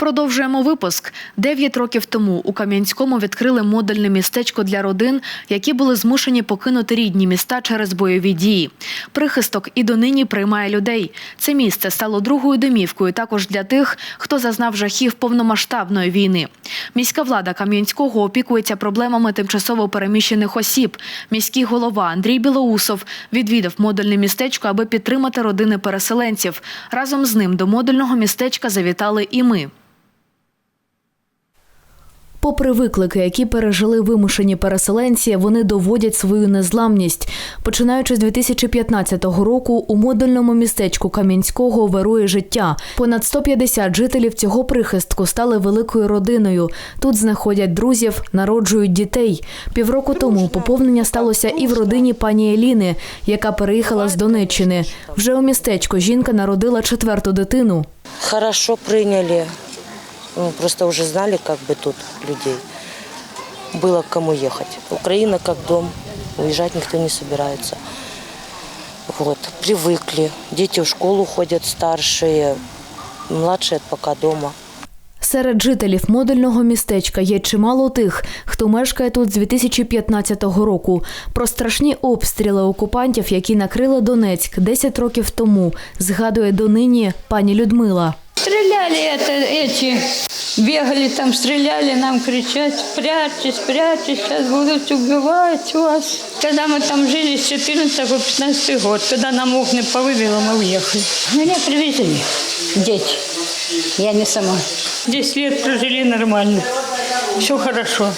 Продовжуємо випуск. Дев'ять років тому у Кам'янському відкрили модульне містечко для родин, які були змушені покинути рідні міста через бойові дії. Прихисток і донині приймає людей. Це місце стало другою домівкою також для тих, хто зазнав жахів повномасштабної війни. Міська влада Кам'янського опікується проблемами тимчасово переміщених осіб. Міський голова Андрій Білоусов відвідав модульне містечко, аби підтримати родини переселенців. Разом з ним до модульного містечка завітали і ми. Попри виклики, які пережили вимушені переселенці, вони доводять свою незламність. Починаючи з 2015 року, у модульному містечку Кам'янського вирує життя. Понад 150 жителів цього прихистку стали великою родиною. Тут знаходять друзів, народжують дітей. Півроку тому поповнення сталося і в родині пані Еліни, яка переїхала з Донеччини. Вже у містечку жінка народила четверту дитину. Хорошо приняли. Ну, просто уже знали, как бы тут людей. Было к кому ехать. Украина как дом. Уезжать никто не собирается. Вот. Привыкли. Дети в школу ходят старшие. Младшие пока дома. Серед жителів модульного містечка є чимало тих, хто мешкає тут з 2015 року. Про страшні обстріли окупантів, які накрили Донецьк 10 років тому, згадує донині пані Людмила. Стреляли это эти, бегали там, стреляли, нам кричать, прячьтесь, прячьтесь, сейчас будут убивать вас. Когда мы там жили с 14 по 15 год, когда нам окна повыбило, мы уехали. Меня привезли, дети, я не сама. 10 лет прожили нормально, все хорошо.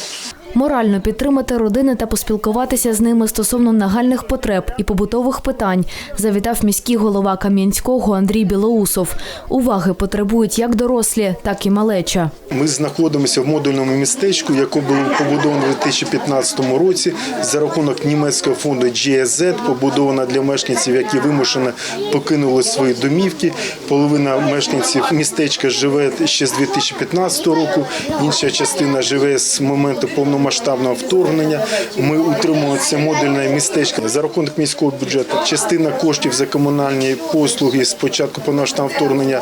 Морально підтримати родини та поспілкуватися з ними стосовно нагальних потреб і побутових питань завітав міський голова Кам'янського Андрій Білоусов. Уваги потребують як дорослі, так і малеча. Ми знаходимося в модульному містечку, яке було побудовано у 2015 році за рахунок німецького фонду GSZ, побудована для мешканців, які вимушено покинули свої домівки. Половина мешканців містечка живе ще з 2015 року, інша частина живе з моменту повномасштабного вторгнення. Ми утримуємо це модульне містечко за рахунок міського бюджету. Частина коштів за комунальні послуги з початку повномасштабного вторгнення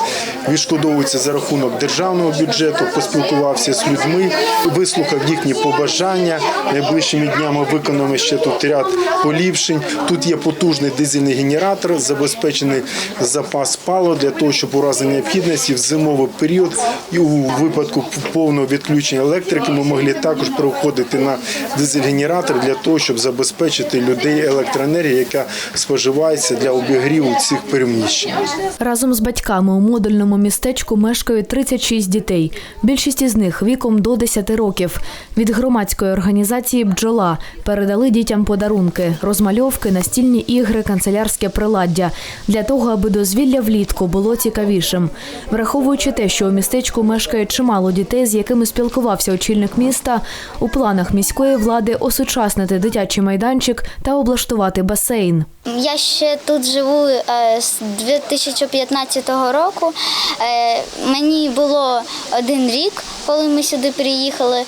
відшкодовується за рахунок державного бюджету. Поспілкувався з людьми, вислухав їхні побажання. Найближчими днями виконуємо ще тут ряд поліпшень. Тут є потужний дизельний генератор, забезпечений запас палива для того, щоб у разі необхідності в зимовий період і у випадку повного відключення електрики ми могли також переходити на дизель-генератор для того, щоб забезпечити людей електроенергією, яка споживається для обігріву цих переміщень. Разом з батьками у модульному містечку мешкають 36 дітей. Більшість із них віком до 10 років. Від громадської організації Бджола передали дітям подарунки, розмальовки, настільні ігри, канцелярське приладдя для того, аби дозвілля влітку було цікавішим. Враховуючи те, що у містечку мешкає чимало дітей, з якими спілкувався очільник міста, у планах міської влади осучаснити дитячий майданчик та облаштувати басейн. Я ще тут живу е, з 2015 року. Е, Мені було один рік, коли ми сюди приїхали.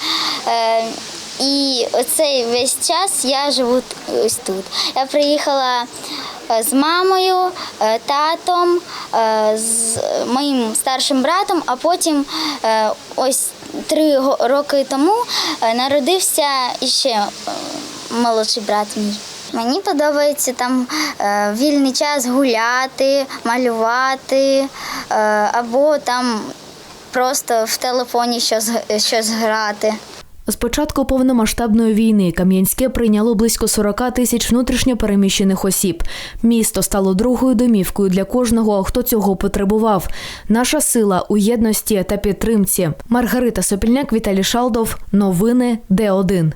Е, І оцей весь час я живу ось тут. Я приїхала з мамою, татом, з моїм старшим братом, а потім ось три роки тому е, народився іще е, молодший брат мій. Мені подобається там е, вільний час гуляти, малювати або там просто в телефоні щось, щось грати. З початку повномасштабної війни Кам'янське прийняло близько 40 тисяч внутрішньо переміщених осіб. Місто стало другою домівкою для кожного, хто цього потребував. Наша сила у єдності та підтримці. Маргарита Сопільняк, Віталій Шалдов. Новини Д1.